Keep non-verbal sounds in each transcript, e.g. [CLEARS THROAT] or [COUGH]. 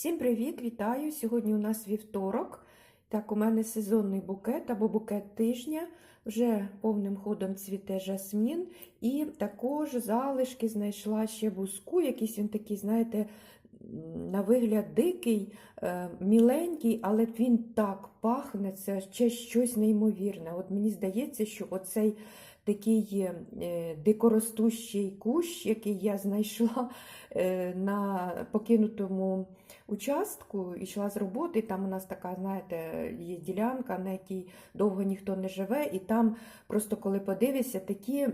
Всім привіт, вітаю! Сьогодні у нас вівторок. Так, у мене сезонний букет або букет тижня. Вже повним ходом цвіте жасмін. І також залишки знайшла ще буску. Якийсь він такий, знаєте, на вигляд дикий, е, міленький, але він так пахне, це ще щось неймовірне. От мені здається, що оцей такий е, дикоростущий кущ, який я знайшла е, на покинутому участку, йшла з роботи. Там у нас така, знаєте, є ділянка, на якій довго ніхто не живе, і там просто коли подивишся, такі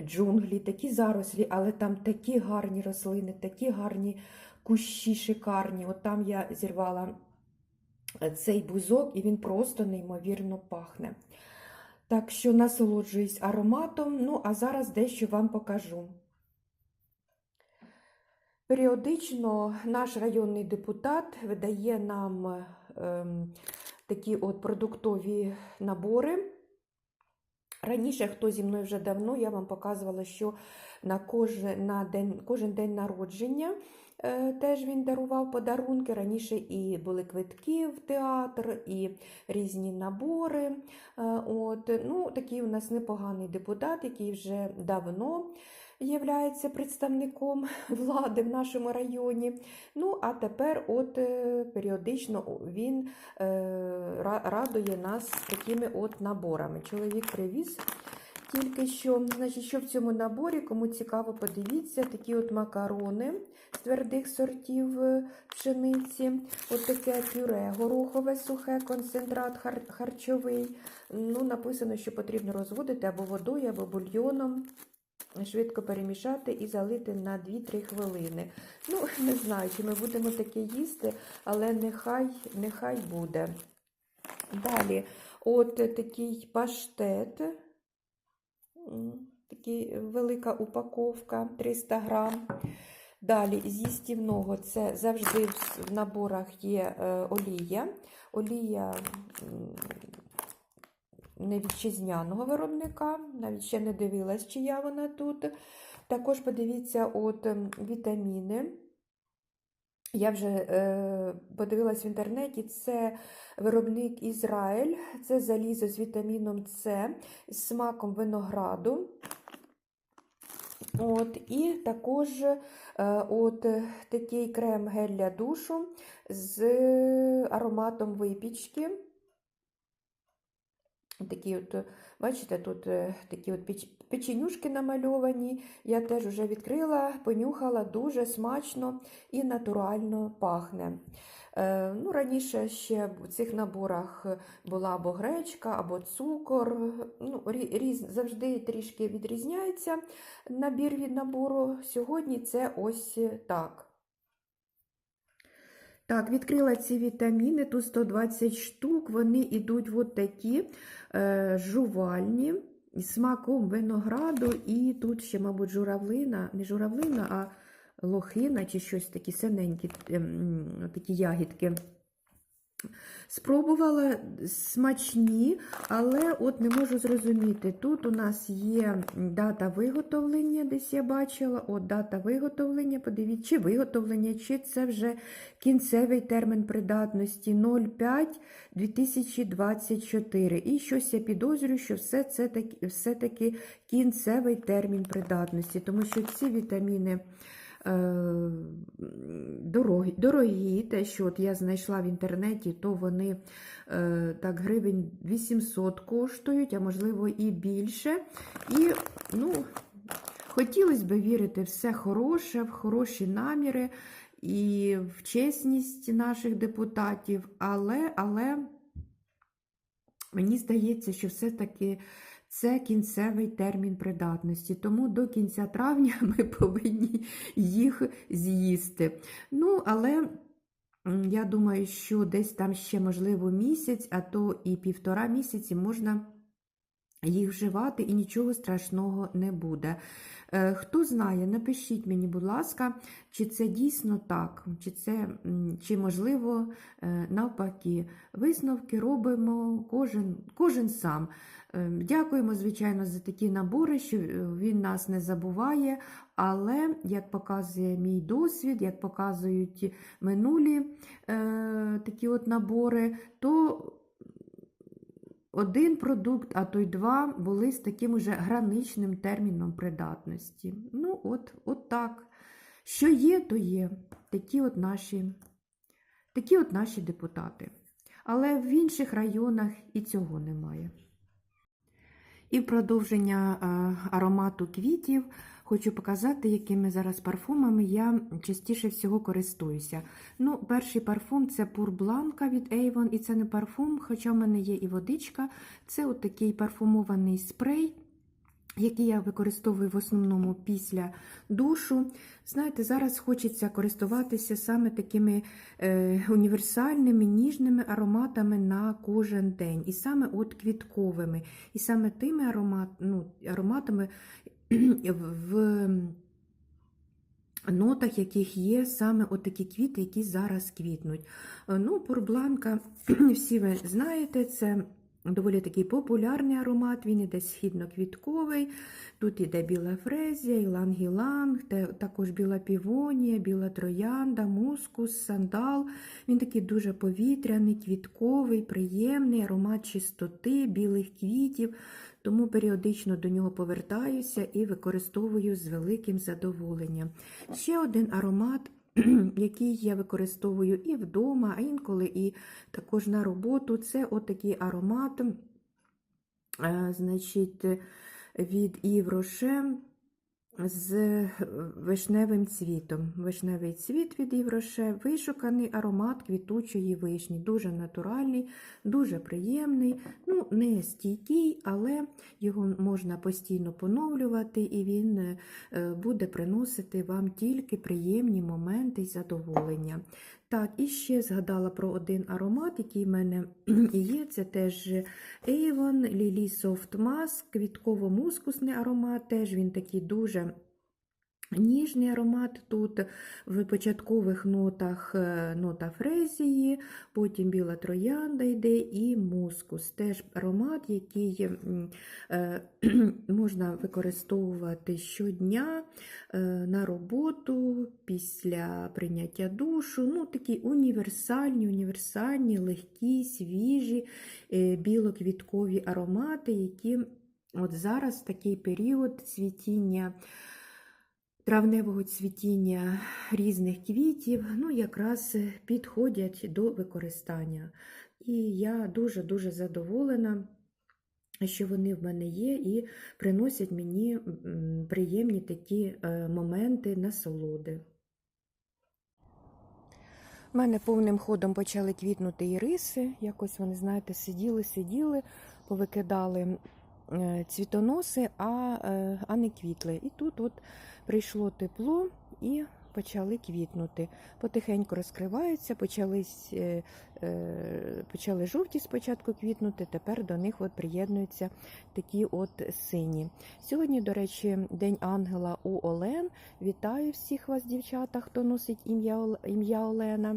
джунглі, такі зарослі, але там такі гарні рослини, такі гарні кущі шикарні. От там я зірвала е, цей бузок, і він просто неймовірно пахне. Так що насолоджуюсь ароматом. Ну, а зараз дещо вам покажу. Періодично наш районний депутат видає нам ем, такі от продуктові набори. Раніше, хто зі мною вже давно, я вам показувала, що на кожен, на день, кожен день народження е, теж він дарував подарунки. Раніше і були квитки в театр, і різні набори. Е, от, ну, Такий у нас непоганий депутат, який вже давно являється представником [LAUGHS] влади в нашому районі. Ну, а тепер от е, періодично він е, радує нас такими от наборами. Чоловік привіз тільки що, значить, що в цьому наборі, кому цікаво, подивіться, такі от макарони з твердих сортів е, пшениці, от таке пюре горохове сухе, концентрат хар- харчовий. Ну, написано, що потрібно розводити або водою, або бульйоном. Швидко перемішати і залити на 2-3 хвилини. Ну, [LAUGHS] не знаю, чи ми будемо таке їсти, але нехай, нехай буде. Далі, от такий паштет, такий велика упаковка 300 грам. Далі з їстівного це завжди в в наборах є е, олія. Олія м, не вітчизняного виробника, навіть ще не дивилась, чия вона тут. Також подивіться от ем, вітаміни. Я вже е, подивилась в інтернеті, це виробник Ізраїль, це залізо з вітаміном С, з смаком винограду. От, І також е, от такий крем гель для душу з ароматом випічки. Такі от, бачите, тут е, такі от печ- печенюшки намальовані. Я теж вже відкрила, понюхала, дуже смачно і натурально пахне. Е, ну, раніше ще в цих наборах була або гречка, або цукор. Ну, різ, завжди трішки відрізняється набір від набору. Сьогодні це ось так. Так, відкрила ці вітаміни, тут 120 штук, вони йдуть от такі е, жувальні, з смаком винограду, і тут ще, мабуть, журавлина, не журавлина, а лохина чи щось такі синенькі е, такі ягідки. Спробувала смачні, але от не можу зрозуміти. Тут у нас є дата виготовлення, десь я бачила, от дата виготовлення, подивіться, чи виготовлення, чи це вже кінцевий термін придатності 05-2024. І щось я підозрюю, що все це таки, все-таки кінцевий термін придатності, тому що ці вітаміни дорогі, дорогі, те, що от я знайшла в інтернеті, то вони е, так гривень 800 коштують, а можливо і більше. І, ну, хотілося б вірити все хороше, в хороші наміри і в чесність наших депутатів, але, але мені здається, що все-таки це кінцевий термін придатності, тому до кінця травня [LAUGHS] ми повинні їх з'їсти. Ну, але я думаю, що десь там ще, можливо, місяць, а то і півтора місяці можна їх вживати і нічого страшного не буде. Е, Хто знає, напишіть мені, будь ласка, чи це дійсно так, чи це чи можливо е, навпаки. Висновки робимо кожен, кожен сам. Е, Дякуємо, звичайно, за такі набори, що е, він нас не забуває. Але, як показує мій досвід, як показують минулі е, такі от набори, то один продукт, а то й два були з таким уже граничним терміном придатності. Ну, от, от так. Що є, то є. Такі от наші, такі от наші депутати. Але в інших районах і цього немає. І в продовження е, аромату квітів хочу показати, якими зараз парфумами я частіше всього користуюся. Ну, Перший парфум це Пурбланка від Avon, і це не парфум, хоча в мене є і водичка. Це от такий парфумований спрей, який я використовую в основному після душу. Знаєте, зараз хочеться користуватися саме такими е, універсальними, ніжними ароматами на кожен день. І саме от квітковими, і саме тими аромат, ну, ароматами в нотах, яких є саме от такі квіти, які зараз квітнуть. Е, Ну, Пурбланка, всі ви знаєте, це доволі такий популярний аромат, він іде східно-квітковий. Тут іде біла фрезія, іланг-іланг, також біла півонія, біла троянда, мускус, сандал. Він такий дуже повітряний, квітковий, приємний, аромат чистоти, білих квітів. Тому періодично до нього повертаюся і використовую з великим задоволенням. Ще один аромат, [CLEARS THROAT] який я використовую і вдома, а інколи і також на роботу. Це отакий аромат, е, значить, від Rocher з вишневим цвітом. Вишневий цвіт від Євроше, вишуканий аромат квітучої вишні. Дуже натуральний, дуже приємний, ну, не стійкий, але його можна постійно поновлювати, і він е, буде приносити вам тільки приємні моменти й задоволення. Так, і ще згадала про один аромат, який в мене [CLEARS THROAT] є. Це теж Avon Lily Soft Mask, квітково-мускусний аромат. Теж він такий дуже ніжний аромат. Тут в початкових нотах е, нота фрезії, потім біла троянда йде і мускус. Теж аромат, який е, [CLEARS THROAT] можна використовувати щодня е, на роботу після прийняття душу. Ну, такі універсальні, універсальні, легкі, свіжі, білоквіткові аромати, які от зараз в такий період цвітіння. Травневого цвітіння різних квітів, ну, якраз підходять до використання. І я дуже-дуже задоволена, що вони в мене є, і приносять мені приємні такі е, моменти насолоди. У мене повним ходом почали квітнути іриси. Якось вони, знаєте, сиділи, сиділи, повикидали е, цвітоноси, а, е, а не квітли. І тут от прийшло тепло і почали квітнути. Потихеньку розкриваються, почались, е, е, почали жовті спочатку квітнути, тепер до них от приєднуються такі от сині. Сьогодні, до речі, День ангела у Олен. Вітаю всіх вас, дівчата, хто носить ім'я Олена.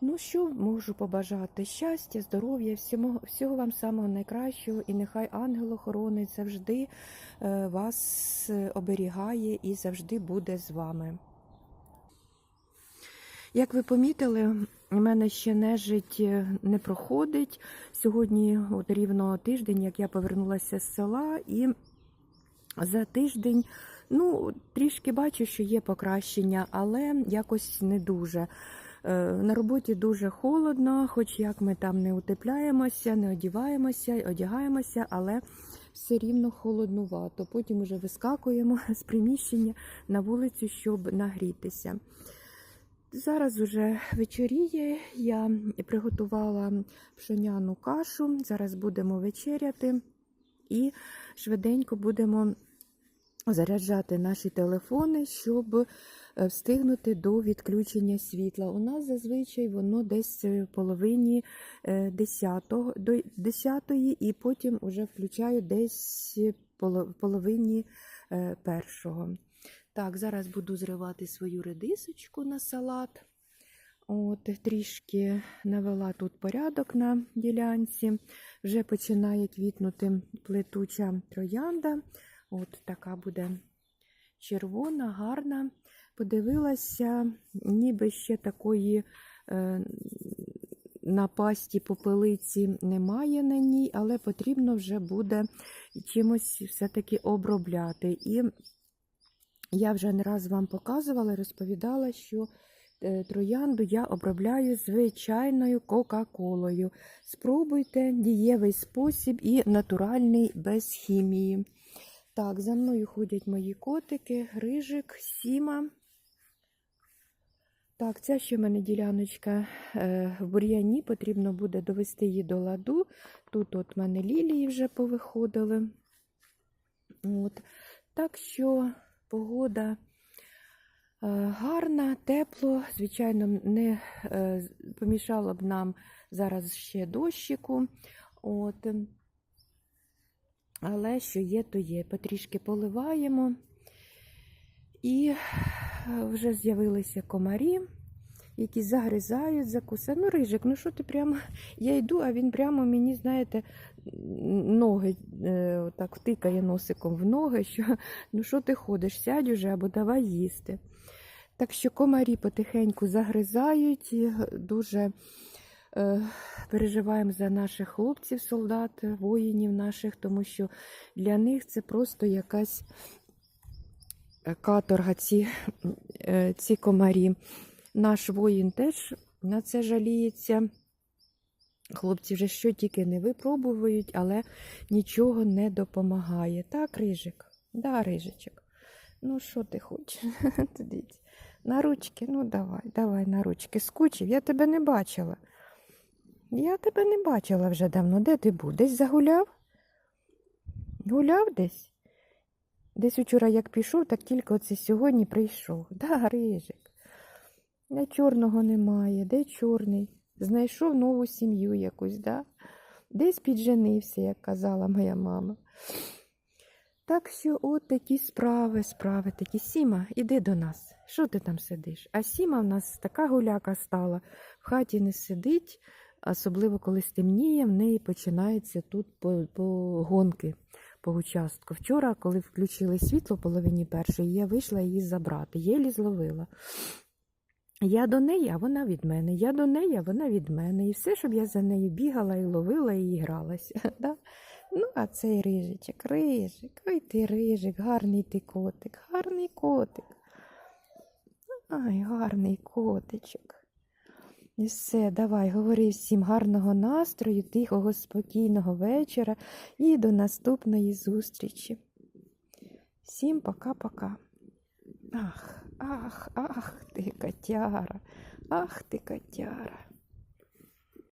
Ну, що можу побажати? Щастя, здоров'я, всього, всього вам самого найкращого, і нехай ангел-охоронець завжди е, вас е, оберігає і завжди буде з вами. Як ви помітили, у мене ще нежить е, не проходить. Сьогодні от рівно тиждень, як я повернулася з села, і за тиждень ну, трішки бачу, що є покращення, але якось не дуже. Е, На роботі дуже холодно, хоч як ми там не утепляємося, не одіваємося, одягаємося, але все рівно холоднувато. Потім уже вискакуємо [LAUGHS] з приміщення на вулицю, щоб нагрітися. Зараз уже вечоріє, я приготувала пшоняну кашу. Зараз будемо вечеряти і швиденько будемо заряджати наші телефони, щоб е, встигнути до відключення світла. У нас зазвичай воно десь в половині 10, до 10 і потім вже включаю десь в половині е, першого. Так, зараз буду зривати свою редисочку на салат. От, трішки навела тут порядок на ділянці. Вже починає квітнути плетуча троянда. От така буде червона, гарна. Подивилася, ніби ще такої е, напасті попелиці немає на ній, але потрібно вже буде чимось все-таки обробляти. І я вже не раз вам показувала, розповідала, що е, троянду я обробляю звичайною Кока-Колою. Спробуйте дієвий спосіб і натуральний без хімії. Так, за мною ходять мої котики, Грижик, Сіма. Так, ця ще в мене діляночка е, в бур'яні, потрібно буде довести її до ладу. Тут от в мене лілії вже повиходили. От. Так що погода е, гарна, тепло. Звичайно, не е, помішало б нам зараз ще дощику. От. Але що є, то є. Потрішки поливаємо. І вже з'явилися комарі, які загризають, закусають. Ну, рижик, ну що ти прямо. Я йду, а він прямо мені, знаєте, ноги е, так втикає носиком в ноги, що ну що ти ходиш, сядь уже або давай їсти. Так що комарі потихеньку загризають, і дуже е, переживаємо за наших хлопців, солдат, воїнів наших, тому що для них це просто якась каторга, ці, е, ці комарі. Наш воїн теж на це жаліється. Хлопці вже що тільки не випробують, але нічого не допомагає. Так, рижик? Да, рижичок. Ну, що ти хочеш? [LAUGHS] На ручки, ну давай, давай на ручки. Скучив, я тебе не бачила. Я тебе не бачила вже давно. Де ти був? Десь загуляв? Гуляв десь? Десь вчора як пішов, так тільки оце сьогодні прийшов. Да, рижик. Де чорного немає, де чорний? Знайшов нову сім'ю якусь, да? Десь підженився, як казала моя мама. Так що от такі справи, справи такі. Сіма, іди до нас. Що ти там сидиш? А Сіма в нас така гуляка стала, в хаті не сидить, особливо коли стемніє, в неї починаються тут по, по гонки по участку. Вчора, коли включили світло в половині першої, я вийшла її забрати, єлі зловила. Я до неї, а вона від мене. Я до неї, а вона від мене. І все, щоб я за нею бігала і ловила і гралася. [LAUGHS] Да? Ну, а цей рижичок, рижик, ой ти рижик, гарний ти котик, гарний котик. Ай, гарний котичок. І все, давай, говори всім гарного настрою, тихого, спокійного вечора і до наступної зустрічі. Всім пока-пока. Ах, ах, ах ти котяра, ах ти котяра.